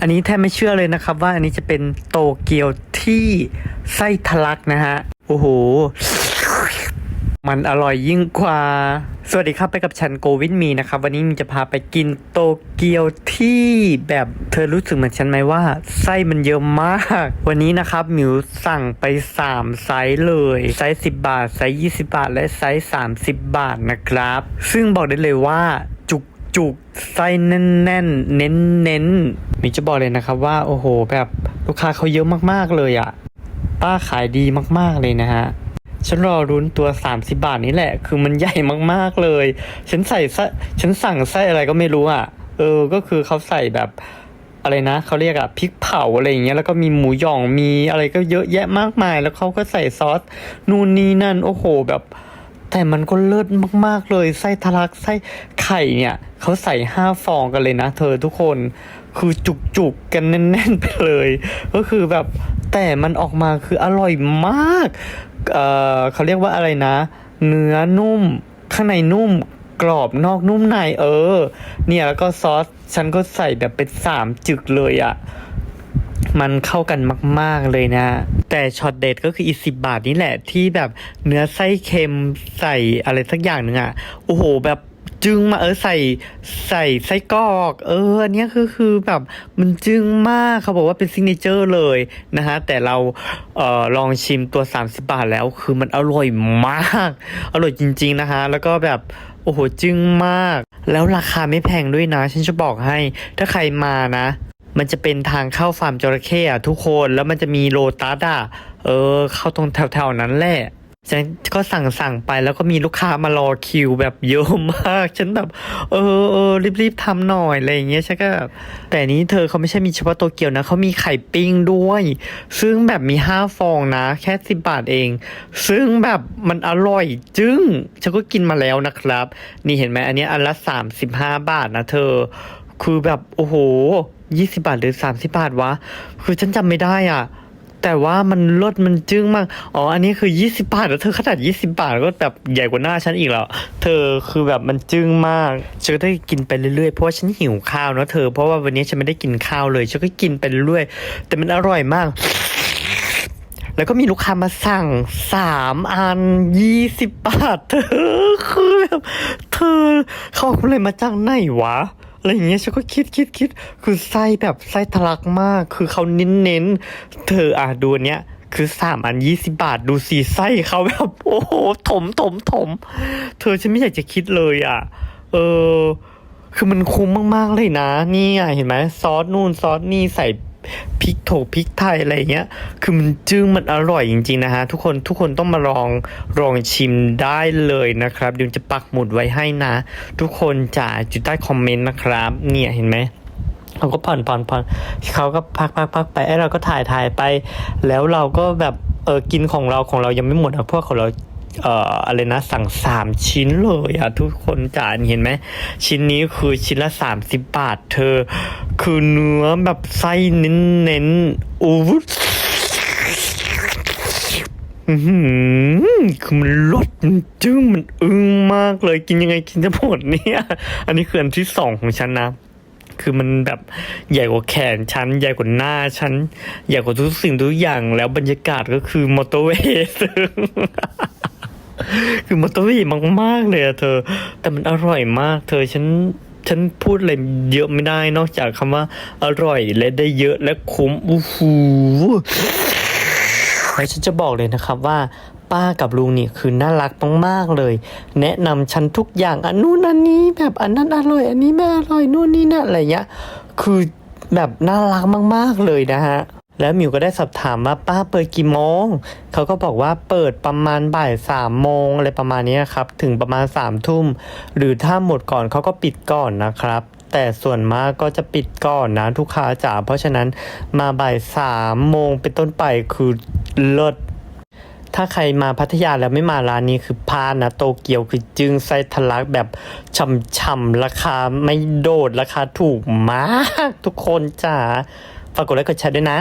อันนี้แทบไม่เชื่อเลยนะครับ ว่าอันนี้จะเป็นโตเกียวที่ไส้ทะลักนะฮะ โอ้โห มันอร่อยยิ่งกว่า สวัสดีครับไปกับฉันโกวินมีนะครับ วันนี้มีจะพาไปกินโตเกียวที่แบบเธอรู้สึกเหมือนฉันไหมว่า ไส้มันเยอะมาก วันนี้นะครับหมิวสั่งไป 3 ไซส์เลย ไซส์10 บาท ไซส์20 บาท และไซส์30 บาทนะครับ ซึ่งบอกได้เลยว่าจุกจุกไส้แน่นแน่นๆเน้นเน้น ๆมิวจะบอกเลยนะครับว่าโอ้โห แบบลูกค้าเขาเยอะมากๆเลยอะ่ะ ป้าขายดีมากๆเลยนะฮะฉันรอรุ้นตัว 30 บาทนี้แหละ คือมันใหญ่มากๆเลย ฉันใส่ไส้ฉันสั่งไส้อะไรก็ไม่รู้อะ เออ ก็คือเขาใส่แบบอะไรนะเขาเรียกอะพริกเผาอะไรอย่างเงี้ยแล้วก็มีหมูหยองมีอะไรก็เยอะแยะมากมาย แล้วเขาก็ใส่ซอส นู่นนี่นั่น โอ้โหแบบ แต่มันก็เลิศมาก ๆ เลยไส้ทะลักไส้ไข่เนี่ยเขาใส่ห้าฟองกันเลยนะ เธอทุกคนคือจุกๆกันแน่นๆไปเลย ก็คือแบบแต่มันออกมาคืออร่อยมาก เอ่อเขาเรียกว่าอะไรนะ เนื้อนุ่ม ข้างในนุ่มกรอบนอกนุ่มในเออ เนี่ยแล้วก็ซอส ฉันก็ใส่แบบเป็นสามจึกเลยอะ่ะ มันเข้ากันมาก ๆ เลยนะ แต่ช็อตเด็ดก็คืออีสิบบาทนี่แหละที่แบบเนื้อไส้เค็มใส่อะไรสักอย่างหนึ่งอะ่ะ โอ้โหแบบจึงมาเออใส่ใส่ไส้กรอก เอออันนี้คือคือแบบมันจึงมากเขาบอกว่าเป็นซิงเนเจอร์เลยนะฮะแต่เราเอ่อลองชิมตัว 30 บาทแล้วคือมันอร่อยมาก อร่อยจริง ๆ นะคะแล้วก็แบบโอ้โหจึงมาก แล้วราคาไม่แพงด้วยนะ ฉันจะบอกให้ถ้าใครมานะ มันจะเป็นทางเข้าฟาร์มจระเข้อะทุกคนแล้วมันจะมีโลตัสอะเออ เข้าตรงแถวๆนั้นแหละฉันก็สั่งสั่งไปแล้วก็มีลูกค้ามารอคิวแบบเยอะมาก ฉันแบบ เออเออรีบๆทำหน่อยอะไรอย่างเงี้ยฉันก็แบบแต่นี้เธอเขาไม่ใช่มีเฉพาะโตเกียวนะเขามีไข่ปิ้งด้วย ซึ่งแบบมีห้าฟองนะ แค่สิบบาทเอง ซึ่งแบบมันอร่อยจึ้งฉันก็กินมาแล้วนะครับ นี่เห็นไหมอันนี้อันละสามสิบห้าบาทนะเธอ คือแบบโอ้โห ยี่สิบาทหรือสามสิบาทวะ คือฉันจำไม่ได้อะ แต่ว่ามันลดมันจึ้งมาก อ๋อ อันนี้คือยี่สิบาทแล้วเธอขนาดยี่สิบาทก็แบบใหญ่กว่าหน้าฉันอีกแล้วเธอคือแบบมันจึ้งมากฉันก็ได้กินไปเรื่อยๆ เพราะว่าฉันหิวข้าวเนอะเธอ เพราะว่าวันนี้ฉันไม่ได้กินข้าวเลย ฉันก็กินไปเรื่อยๆแต่มันอร่อยมาก แล้วก็มีลูกค้ามาสั่งสามอันยี่สิบบาท เธอคือแบบเธอเขาเอาอะไรมาจากไหนวะ อะไรอย่างเงี้ยฉันก็คิดคิดคิดคือไส้แบบไส้ทะลักมาก คือเขาเน้นเน้นเธออะดูเนี้ยคือสามอันยี่สิบาทดูสีไส้เขาแบบโอ้โหถมถมถม เธอฉันไม่อยากจะคิดเลยอะ เออ คือมันคุ้มมากๆเลยนะ นี่อะเห็นไหมซอสนู่นซอสนี่ใส่ พริกโถพริกไทยอะไรเงี้ย คือมันจึ้งมันอร่อยจริงๆนะฮะ ทุกคนทุกคนต้องมาลองลองชิมได้เลยนะครับเดี๋ยวจะปักหมุดไว้ให้นะ ทุกคนจะจุดใต้คอมเมนต์นะครับ เนี่ยเห็นไหมเขาก็ผ่อนผ่อนผ่อนเขาก็พักพักพักไปไอ้เราก็ถ่ายถ่ายไป แล้วเราก็แบบเออกินของเราของเรายังไม่หมดอะพราะของเราเอ่ออะไรนะสั่งสามชิ้นเลยอะทุกคนจ่าเห็นไหมชิ้นนี้คือชิ้นละสามสิบบาทเธอ คือเนื้อแบบไส้เน้นเน้นๆอู้วอื้อหือคือมันรสมันจึ้งมันอึ้งมากเลยกินยังไงกินจะหมดเนี่ย อันนี้คืออันที่สองของฉันนะ คือมันแบบใหญ่กว่าแขนฉัน ใหญ่กว่าหน้าฉัน ใหญ่กว่าทุกสิ่งทุกอย่างแล้วบรรยากาศก็คือมอเตอร์เวย์ซึ่งคือมอเตอร์เวย์มากๆเลยอะเธอ แต่มันอร่อยมาก เธอฉัน ฉันพูดอะไรเยอะไม่ได้นอกจากคำว่า อร่อยและได้เยอะและคุ้มอู้หูแล้วฉันจะบอกเลยนะครับว่าป้ากับลุงนี่คือน่ารักมากๆเลย แนะนำฉันทุกอย่างอันนู้นอันนี้แบบอันนั้นอร่อย อันนี้ไม่อร่อยนู่นนี่นั่นอะไรเงี้ยคือแบบน่ารักมาก ๆเลยนะฮะ แล้วหมิวก็ได้สอบถามว่าป้าเปิดกี่โมง เขาก็บอกว่าเปิดประมาณบ่ายสามโมงอะไรประมาณนี้ครับ ถึงประมาณสามทุ่ม หรือถ้าหมดก่อนเขาก็ปิดก่อนนะครับ แต่ส่วนมากก็จะปิดก่อนนะทุกค้าจ๋า เพราะฉะนั้นมาบ่ายสามโมงเป็นต้นไปคือเลิศถ้าใครมาพัทยาแล้วไม่มาร้านนี้คือพลาดนะโตเกียวคือจึงไส้ทะลักแบบช่ำๆราคาไม่โดดราคาถูกมาก ทุกคนจ้าฝากกดไลค์กดแชร์ด้วยนะ